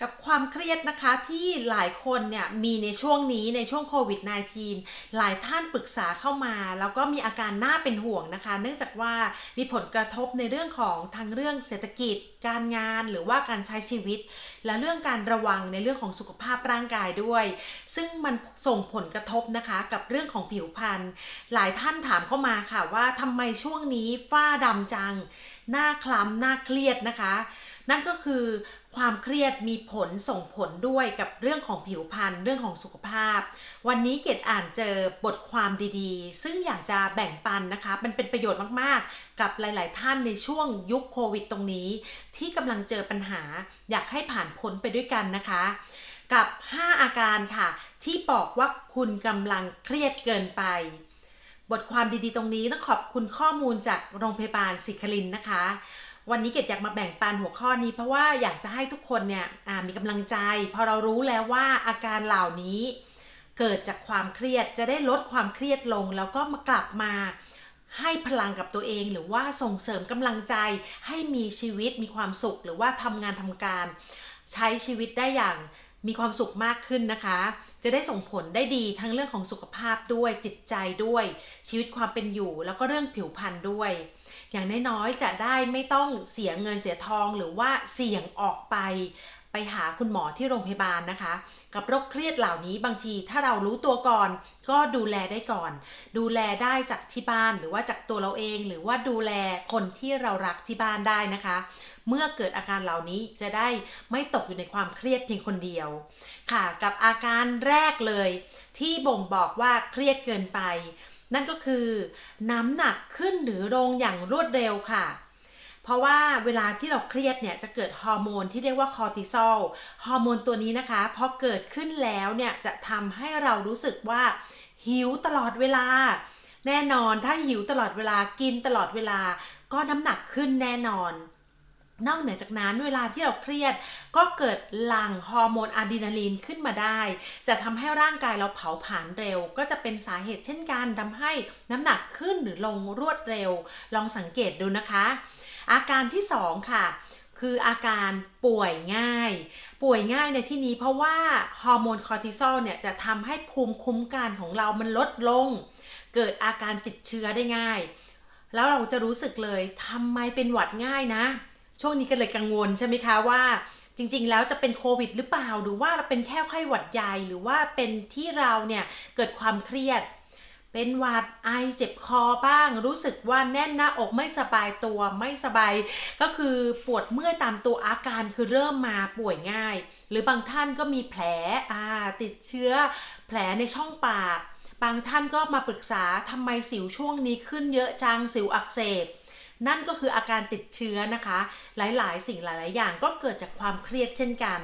กับความเครียดนะคะที่หลายคนเนี่ยมีในช่วงนี้ในช่วงโควิด -19 หลายท่านปรึกษาเข้ามา แล้วก็มีอาการน่าเป็นห่วงนะคะ เนื่องจากว่ามีผลกระทบในเรื่องของทางเรื่องเศรษฐกิจการงานหรือว่าการใช้ชีวิต และเรื่องการระวังในเรื่องของสุขภาพร่างกายด้วย ซึ่งมันส่งผลกระทบนะคะกับเรื่องของผิวพรรณหลายท่านถามเข้ามาค่ะว่าทำไมช่วงนี้ฝ้าดำจัง หน้าคล้ำหน้าเครียดนะคะ นั่นก็คือความเครียดมีผลส่งผลด้วยกับเรื่องของผิวพรรณเรื่องของสุขภาพ วันนี้เกดอ่านเจอบทความดีๆ ซึ่งอยากจะแบ่งปันนะคะ มันเป็นประโยชน์มากๆ กับหลาย ๆ ท่านในช่วงยุคโควิดตรงนี้ที่กำลังเจอปัญหา อยากให้ผ่านพ้นไปด้วยกันนะคะ กับ 5 อาการค่ะ ที่บอกว่าคุณกำลังเครียดเกินไป บทความดีๆ ตรงนี้ต้องขอบคุณข้อมูลจากโรงพยาบาลศิครินนะคะ วันนี้เกดอยากมาแบ่งปันหัวข้อนี้เพราะว่าอยากจะให้ทุกคนเนี่ยมีกำลังใจ พอเรารู้แล้วว่าอาการเหล่านี้เกิดจากความเครียดจะได้ลดความเครียดลงแล้วก็มากลับมา ให้พลังกับตัวเองหรือว่าส่งเสริมกำลังใจ ให้มีชีวิตมีความสุข หรือว่าทำงานทำการ ใช้ชีวิตได้อย่างมีความสุขมากขึ้นนะคะ จะได้ส่งผลได้ดีทั้งเรื่องของสุขภาพด้วยจิตใจด้วย ชีวิตความเป็นอยู่ แล้วก็เรื่องผิวพรรณด้วย อย่างน้อยๆจะได้ไม่ต้องเสียเงินเสียทองหรือว่าเสี่ยงออกไป หาคุณหมอที่โรงพยาบาลนะคะ กับโรคเครียดเหล่านี้บางทีถ้าเรารู้ตัวก่อน ก็ดูแลได้ก่อน ดูแลได้จากที่บ้านหรือว่าจากตัวเราเอง หรือว่าดูแลคนที่เรารักที่บ้านได้นะคะ เมื่อเกิดอาการเหล่านี้จะได้ไม่ตกอยู่ในความเครียดเพียงคนเดียว ค่ะ กับอาการแรกเลย ที่บ่งบอกว่าเครียดเกินไป นั่นก็คือ น้ำหนักขึ้นหรือลงอย่างรวดเร็วค่ะ เพราะว่าเวลาที่เราเครียดเนี่ยจะเกิดฮอร์โมนที่เรียกว่าคอร์ติซอล ฮอร์โมนตัวนี้นะคะพอเกิดขึ้นแล้วเนี่ยจะทำให้เรารู้สึกว่าหิวตลอดเวลา แน่นอนถ้าหิวตลอดเวลากินตลอดเวลาก็น้ำหนักขึ้นแน่นอน นอกเหนือจากนั้นเวลาที่เราเครียดก็เกิดหลั่งฮอร์โมนอะดรีนาลีนขึ้นมาได้ จะทำให้ร่างกายเราเผาผลาญเร็ว ก็จะเป็นสาเหตุเช่นกันทำให้น้ำหนักขึ้นหรือลงรวดเร็ว ลองสังเกตดูนะคะ อาการที่ 2 ค่ะ คืออาการป่วยง่าย ป่วยง่ายในที่นี้เพราะว่าฮอร์โมนคอร์ติซอลเนี่ยจะทำให้ภูมิคุ้มกันของเรามันลดลง เกิดอาการติดเชื้อได้ง่าย แล้วเราจะรู้สึกเลยทำไมเป็นหวัดง่ายนะ ช่วงนี้ก็เลยกังวลใช่ไหมคะว่าจริงๆ แล้วจะเป็นโควิดหรือเปล่า หรือว่าเราเป็นแค่ไข้หวัดใหญ่หรือว่าเป็นที่เราเนี่ยเกิดความเครียด เป็นหวัดไอเจ็บคอบ้าง รู้สึกว่าแน่นหน้าอกไม่สบายตัวไม่สบาย ก็คือปวดเมื่อยตามตัวอาการคือเริ่มมาป่วยง่าย หรือบางท่านก็มีแผลอ่าติดเชื้อ แผลในช่องปาก บางท่านก็มาปรึกษาทำไมสิวช่วงนี้ขึ้นเยอะจังสิวอักเสบ นั่นก็คืออาการติดเชื้อนะคะ หลายๆ สิ่งหลาย ๆ อย่างก็เกิดจากความเครียดเช่นกัน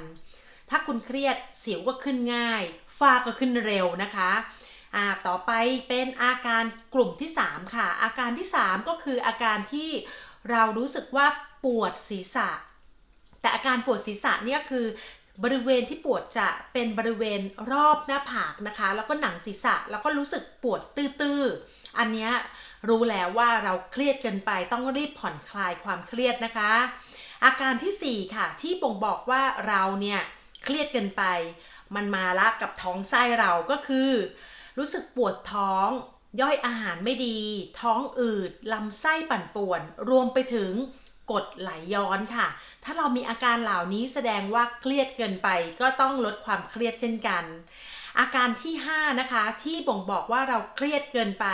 ถ้าคุณเครียดสิวก็ขึ้นง่ายฝ้าก็ขึ้นเร็วนะคะอ่าต่อไปเป็นอาการกลุ่มที่ 3 ค่ะ อาการที่ 3 ก็คืออาการที่เรารู้สึกว่าปวดศีรษะ แต่อาการปวดศีรษะเนี่ยคือ บริเวณที่ปวดจะเป็นบริเวณรอบหน้าผากนะคะ แล้วก็หนังศีรษะแล้วก็รู้สึกปวดตื้อๆ อันนี้รู้แล้วว่าเราเครียดเกินไปต้องรีบผ่อนคลายความเครียดนะคะ อาการทีสี่4 ค่ะ ที่บ่งบอกว่าเราเนี่ยเครียดเกินไป มันมาละกับท้องไส้เราก็คือ รู้สึกปวดท้อง ย่อยอาหารไม่ดี ท้องอืดลำไส้ปั่นป่วน รวมไปถึง กดไหลย้อนค่ะ ถ้าเรามีอาการเหล่านี้แสดงว่าเครียดเกินไป ก็ต้องลดความเครียดเช่นกัน อาการที่5นะคะที่บ่งบอกว่าเราเครียดเกินไป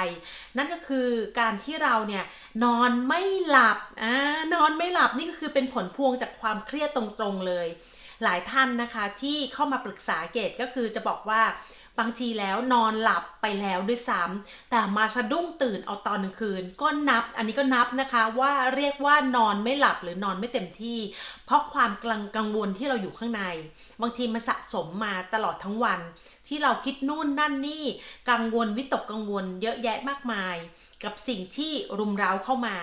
นั่นก็คือการที่เราเนี่ยนอนไม่หลับอ่านอนไม่หลับนี่ก็คือเป็นผลพวงจากความเครียดตรงๆเลย หลายท่านนะคะที่เข้ามาปรึกษาเกตก็คือจะบอกว่า บางทีแล้วนอนหลับไปแล้วด้วยซ้ำแต่มาสะดุ้งตื่นเอาตอนกลางคืน ก็นับอันนี้ก็นับนะคะว่าเรียกว่านอนไม่หลับหรือนอนไม่เต็มที่ เพราะความกังกังวลที่เราอยู่ข้างใน บางทีมันสะสมมาตลอดทั้งวัน ที่เราคิดนู่นนั่นนี่กังวลวิตกกังวลเยอะแยะมากมาย กับสิ่งที่รุมเร้าเข้ามา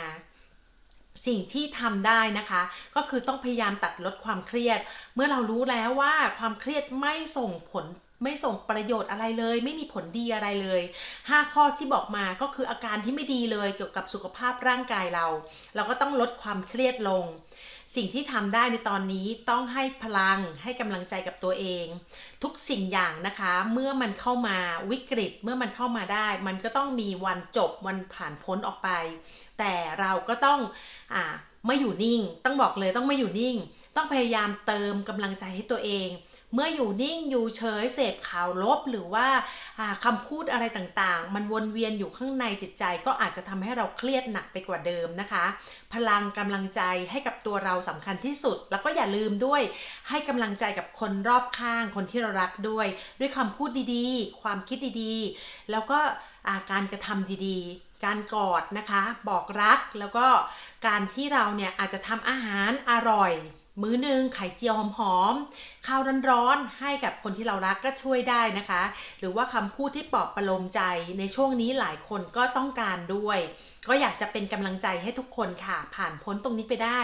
สิ่งที่ทำได้นะคะ ก็คือต้องพยายามตัดลดความเครียด เมื่อเรารู้แล้วว่าความเครียดไม่ส่งผล ไม่ส่งประโยชน์อะไรเลย ไม่มีผลดีอะไรเลย 5 ข้อที่บอกมาก็คืออาการที่ไม่ดีเลยเกี่ยวกับสุขภาพร่างกายเรา เราก็ต้องลดความเครียดลง สิ่งที่ทำได้ในตอนนี้ต้องให้พลังให้กำลังใจกับตัวเอง ทุกสิ่งอย่างนะคะ เมื่อมันเข้ามาวิกฤต เมื่อมันเข้ามาได้ มันก็ต้องมีวันจบวันผ่านพ้นออกไป แต่เราก็ต้องอ่าไม่อยู่นิ่ง ต้องบอกเลยต้องไม่อยู่นิ่ง ต้องพยายามเติมกำลังใจให้ตัวเอง เมื่ออยู่นิ่งอยู่เฉยเสพข่าวลบหรือว่าอ่าคำพูดอะไรต่างๆ มันวนเวียนอยู่ข้างในจิตใจ ก็อาจจะทำให้เราเครียดหนักไปกว่าเดิมนะคะ พลังกำลังใจให้กับตัวเราสำคัญที่สุด แล้วก็อย่าลืมด้วย ให้กำลังใจกับคนรอบข้างคนที่เรารักด้วย ด้วยคำพูดดีๆ ความคิดดีๆ แล้วก็าการกระทำดีๆการกอดนะคะ บอกรักแล้วก็การที่เราเนี่ยอาจจะทำอาหารอร่อย มื้อหนึ่งไข่เจียวหอมๆข้าวร้อนๆให้กับคนที่เรารักก็ช่วยได้นะคะ หรือว่าคำพูดที่ปลอบประโลมใจในช่วงนี้หลายคนก็ต้องการด้วย ก็อยากจะเป็นกำลังใจให้ทุกคนค่ะ ผ่านพ้นตรงนี้ไปได้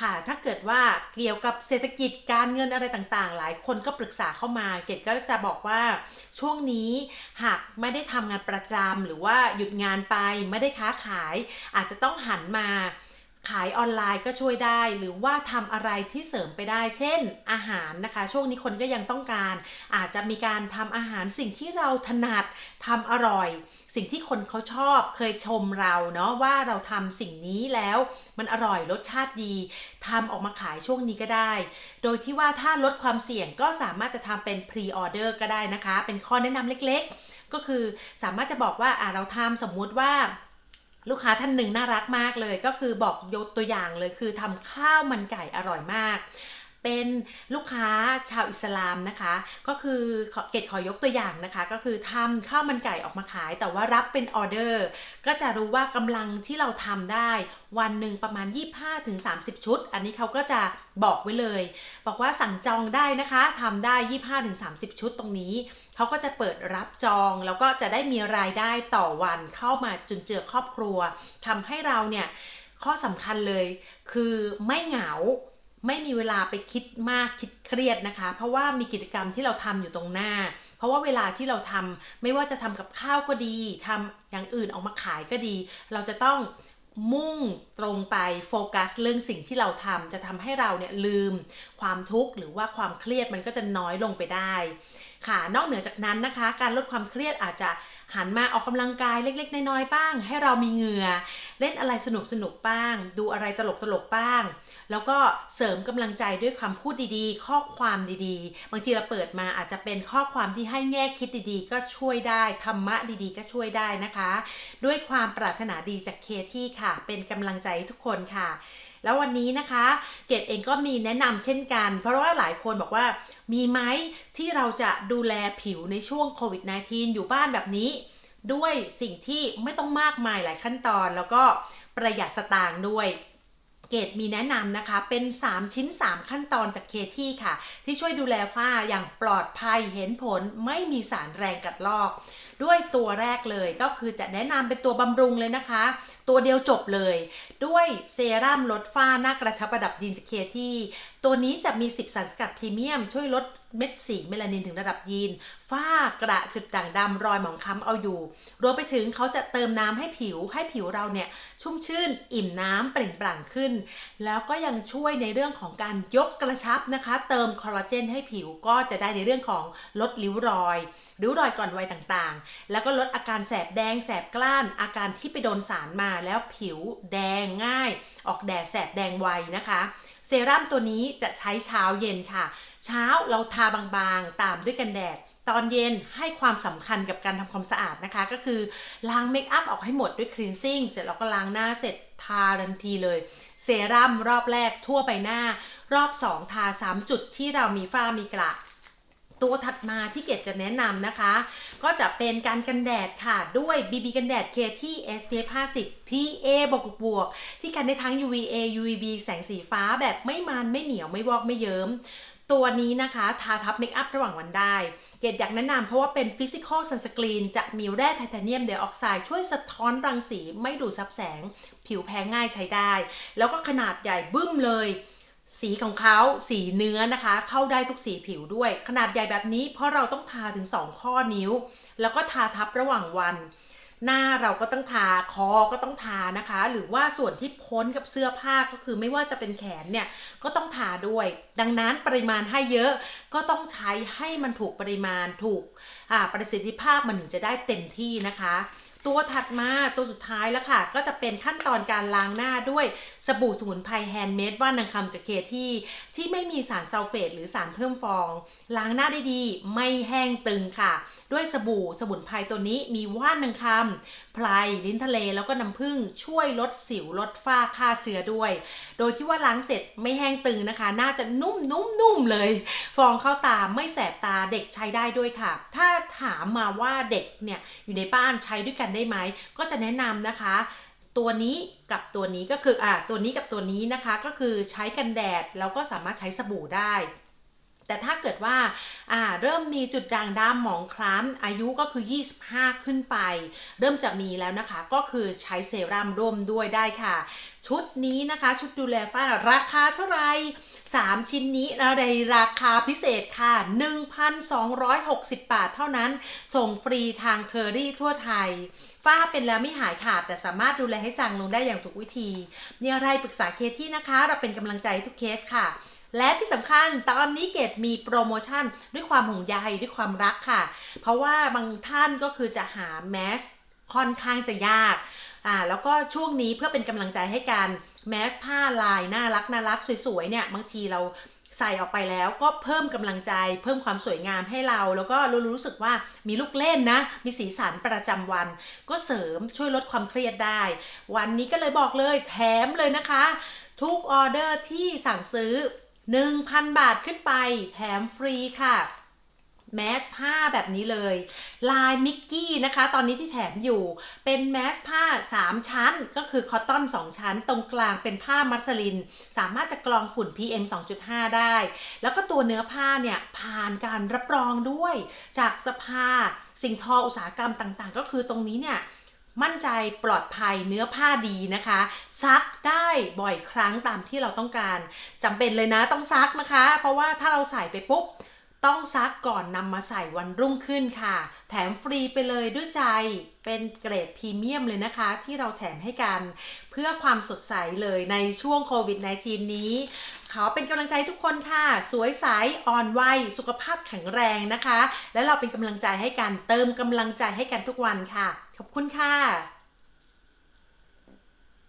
ค่ะ ถ้าเกิดว่าเกี่ยวกับเศรษฐกิจการเงินอะไรต่างๆ หลายคนก็ปรึกษาเข้ามา เกดก็จะบอกว่าช่วงนี้หากไม่ได้ทำงานประจำหรือว่าหยุดงานไปไม่ได้ค้าขาย อาจจะต้องหันมา ขายออนไลน์ก็ช่วยได้ หรือว่าทำอะไรที่เสริมไปได้ เช่น อาหารนะคะ ช่วงนี้คนก็ยังต้องการ อาจจะมีการทำอาหารสิ่งที่เราถนัดทำอร่อย สิ่งที่คนเขาชอบเคยชมเราเนาะว่าเราทำสิ่งนี้แล้วมันอร่อยรสชาติดีทำออกมาขายช่วงนี้ก็ได้ โดยที่ว่าถ้าลดความเสี่ยงก็สามารถจะทำเป็นพรีออเดอร์ก็ได้นะคะ เป็นข้อแนะนำเล็กๆ ก็คือสามารถจะบอกว่าเราทำสมมุติว่า ลูกค้าท่านหนึ่งน่ารักมากเลย ก็คือบอกยกตัวอย่างเลยคือทำข้าวมันไก่อร่อยมาก เป็นลูกค้าชาวอิสลามนะคะ ก็คือเกดขอยกตัวอย่างนะคะ ก็คือทำข้าวมันไก่ออกมาขาย แต่ว่ารับเป็นออเดอร์ ก็จะรู้ว่ากำลังที่เราทำได้ วันหนึ่งประมาณ 25-30 ชุด อันนี้เขาก็จะบอกไว้เลย บอกว่าสั่งจองได้นะคะทำได้ 25-30 ชุดตรงนี้ เขาก็จะเปิดรับจองแล้วก็จะได้มีรายได้ต่อวันเข้ามาจุนเจือครอบครัวทำให้เราเนี่ยข้อสำคัญเลยคือไม่เหงา ไม่มีเวลาไปคิดมากคิดเครียดนะคะ เพราะว่ามีกิจกรรมที่เราทำอยู่ตรงหน้า เพราะว่าเวลาที่เราทำไม่ว่าจะทำกับข้าวก็ดีทำอย่างอื่นออกมาขายก็ดี เราจะต้องมุ่งตรงไปโฟกัสเรื่องสิ่งที่เราทำจะทำให้เราเนี่ยลืมความทุกข์หรือว่าความเครียดมันก็จะน้อยลงไปได้ ค่ะ นอกเหนือจากนั้นนะคะ การลดความเครียดอาจจะหันมาออกกำลังกายเล็ก ๆ น้อยๆบ้าง ให้เรามีเหงื่อ เล่นอะไรสนุกๆบ้าง ดูอะไรตลกๆบ้าง แล้วก็เสริมกำลังใจด้วยคำพูดดีๆ ข้อความดีๆ บางทีเราเปิดมาอาจจะเป็นข้อความที่ให้แง่คิดดีๆ ก็ช่วยได้ธรรมะดีๆ ก็ช่วยได้นะคะ ด้วยความปรารถนาดีจากเคที่ค่ะ เป็นกำลังใจทุกคนค่ะ แล้ววันนี้นะคะ เกดเองก็มีแนะนำเช่นกัน เพราะว่าหลายคนบอกว่ามีไหมที่เราจะดูแลผิวในช่วงโควิด -19 อยู่บ้านแบบนี้ ด้วยสิ่งที่ไม่ต้องมากมายหลายขั้นตอนแล้วก็ประหยัดสตางค์ด้วย เกดมีแนะนำนะคะ เป็น 3 ชิ้น 3 ขั้นตอนจากเคที่ค่ะ ที่ช่วยดูแลฝ้าอย่างปลอดภัยเห็นผลไม่มีสารแรงกัดลอก ด้วยตัวแรกเลยก็คือจะแนะนำเป็นตัวบำรุงเลยนะคะ ตัวเดียวจบเลย ด้วยเซรั่มลดฝ้าหน้ากระชับระดับดีนจากเคที่ตัวนี้จะมี 10สารสกัดพรีเมียมช่วยลด เม็ดสีเมลานินถึงระดับยีน ฝ้ากระจุดด่างดำรอยหมองคล้ำเอาอยู่ รวมไปถึงเขาจะเติมน้ำให้ผิวให้ผิวเราเนี่ยชุ่มชื่นอิ่มน้ำเปล่งปลั่งขึ้น แล้วก็ยังช่วยในเรื่องของการยกกระชับนะคะ เติมคอลลาเจนให้ผิวก็จะได้ในเรื่องของลดริ้วรอยริ้วรอยก่อนวัยต่างๆ แล้วก็ลดอาการแสบแดงแสบกล้าน อาการที่ไปโดนสารมาแล้วผิวแดงง่าย ออกแดดแสบแดงไวนะคะ เซรั่มตัวนี้จะใช้เช้าเย็นค่ะ เช้าเราทาบางๆ ตามด้วยกันแดด ตอนเย็นให้ความสำคัญกับการทำความสะอาดนะคะ ก็คือล้างเมคอัพออกให้หมดด้วยครีนซิ่งเสร็จแล้วก็ล้างหน้าเสร็จทาทันทีเลย เซรั่มรอบแรกทั่วใบหน้า รอบ 2 ทา 3 จุดที่เรามีฝ้ามีกระ ตัวถัดมาที่เกดจะแนะนำนะคะ ก็จะเป็นการกันแดดค่ะ ด้วย BB กันแดดเคที่ SPF 50 PA บวกบวก ที่กันได้ทั้ง UVA UVB แสงสีฟ้าแบบไม่มันไม่เหนียวไม่วอกไม่เยิ้มตัวนี้นะคะทาทับเมคอัพระหว่างวันได้ เกดอยากแนะนำเพราะว่าเป็นฟิสิกอลซันสกรีนจะมีแร่ไทเทเนียมไดออกไซด์ช่วยสะท้อนรังสีไม่ดูดซับแสง ผิวแพ้ง่ายใช้ได้ แล้วก็ขนาดใหญ่บึ้มเลย สีของเขาสีเนื้อนะคะ เข้าได้ทุกสีผิวด้วย ขนาดใหญ่แบบนี้เพราะเราต้องทาถึง 2 ข้อนิ้ว แล้วก็ทาทับระหว่างวัน หน้าเราก็ต้องทาคอก็ต้องทานะคะ หรือว่าส่วนที่พ้นกับเสื้อผ้าก็คือไม่ว่าจะเป็นแขนเนี่ยก็ต้องทาด้วย ดังนั้นปริมาณให้เยอะก็ต้องใช้ให้มันถูกปริมาณถูกประสิทธิภาพมันถึงจะได้เต็มที่นะคะ ตัวถัดมาตัวสุดท้ายแล้วค่ะ ก็จะเป็นขั้นตอนการล้างหน้าด้วยสบู่สมุนไพรแฮนด์เมดว่านางคำจากเคที่ ที่ไม่มีสารซัลเฟตหรือสารเพิ่มฟอง ล้างหน้าได้ดี ไม่แห้งตึงค่ะ ด้วยสบู่สมุนไพรตัวนี้มีว่านนางคำไพรลิ้นทะเลแล้วก็น้ำผึ้งช่วยลดสิวลดฝ้าฆ่าเชื้อด้วย โดยที่ว่าล้างเสร็จไม่แห้งตึงนะคะ น่าจะนุ่มนุ่มนุ่มเลย ฟองเข้าตาไม่แสบตาเด็กใช้ได้ด้วยค่ะ ถ้าถามมาว่าเด็กเนี่ยอยู่ในบ้านใช้ด้วยกันได้ไหม ก็จะแนะนำนะคะ ตัวนี้กับตัวนี้ก็คืออ่าตัวนี้กับตัวนี้นะคะ ก็คือใช้กันแดดแล้วก็สามารถใช้สบู่ได้ แต่ถ้าเกิดว่าาเริ่มมีจุดด่างดำหมองคล้ำอายุก็คือ 25 ขึ้นไป เริ่มจะมีแล้วนะคะ ก็คือใช้เซรั่มร่วมด้วยได้ค่ะ ชุดนี้นะคะ ชุดดูแลฝ้าราคาเท่าไหร่ 3 ชิ้นนี้ในราคาพิเศษค่ะ 1,260 บาทเท่านั้น ส่งฟรีทางเคอรี่ทั่วไทย ฝ้าเป็นแล้วไม่หายขาด แต่สามารถดูแลให้จางลงได้อย่างถูกวิธี มีอะไรปรึกษาเคที่นะคะ เราเป็นกำลังใจทุกเคสค่ะ และที่สำคัญตอนนี้เกดมีโปรโมชั่นด้วยความห่วงใยด้วยความรักค่ะ เพราะว่าบางท่านก็คือจะหาแมสค่อนข้างจะยากอ่าแล้วก็ช่วงนี้เพื่อเป็นกำลังใจให้กันแมสผ้าลายน่ารักน่ารักสวยๆเนี่ยบางทีเราใส่ออกไปแล้วก็เพิ่มกำลังใจ เพิ่มความสวยงามให้เรา แล้วก็รู้รู้สึกว่ามีลูกเล่นนะ มีสีสันประจำวัน ก็เสริมช่วยลดความเครียดได้ วันนี้ก็เลยบอกเลยแถมเลยนะคะ ทุกออเดอร์ที่สั่งซื้อ 1,000 บาทขึ้นไปแถมฟรีค่ะแมสผ้าแบบนี้เลย ลายมิกกี้นะคะ ตอนนี้ที่แถมอยู่เป็นแมสผ้า 3 ชั้น ก็คือคอตตอน 2 ชั้น ตรงกลางเป็นผ้ามัสลิน สามารถจะกรองฝุ่น PM 2.5 ได้ แล้วก็ตัวเนื้อผ้าเนี่ย ผ่านการรับรองด้วย จากสภาสิ่งทออุตสาหกรรมต่างๆ ก็คือตรงนี้เนี่ย มั่นใจปลอดภัยเนื้อผ้าดีนะคะ ซักได้บ่อยครั้งตามที่เราต้องการจำเป็นเลยนะต้องซักนะคะ เพราะว่าถ้าเราใส่ไปปุ๊บต้องซักก่อนนำมาใส่วันรุ่งขึ้นค่ะ แถมฟรีไปเลยด้วยใจเป็นเกรดพรีเมียมเลยนะคะ ที่เราแถมให้กัน เพื่อความสดใสเลยในช่วงโควิด -19 นี้ ขอเป็นกำลังใจทุกคนค่ะ สวยใสอ่อนวัยสุขภาพแข็งแรงนะคะ และเราเป็นกำลังใจให้กันเติมกำลังใจให้กันทุกวันค่ะขอบคุณค่ะ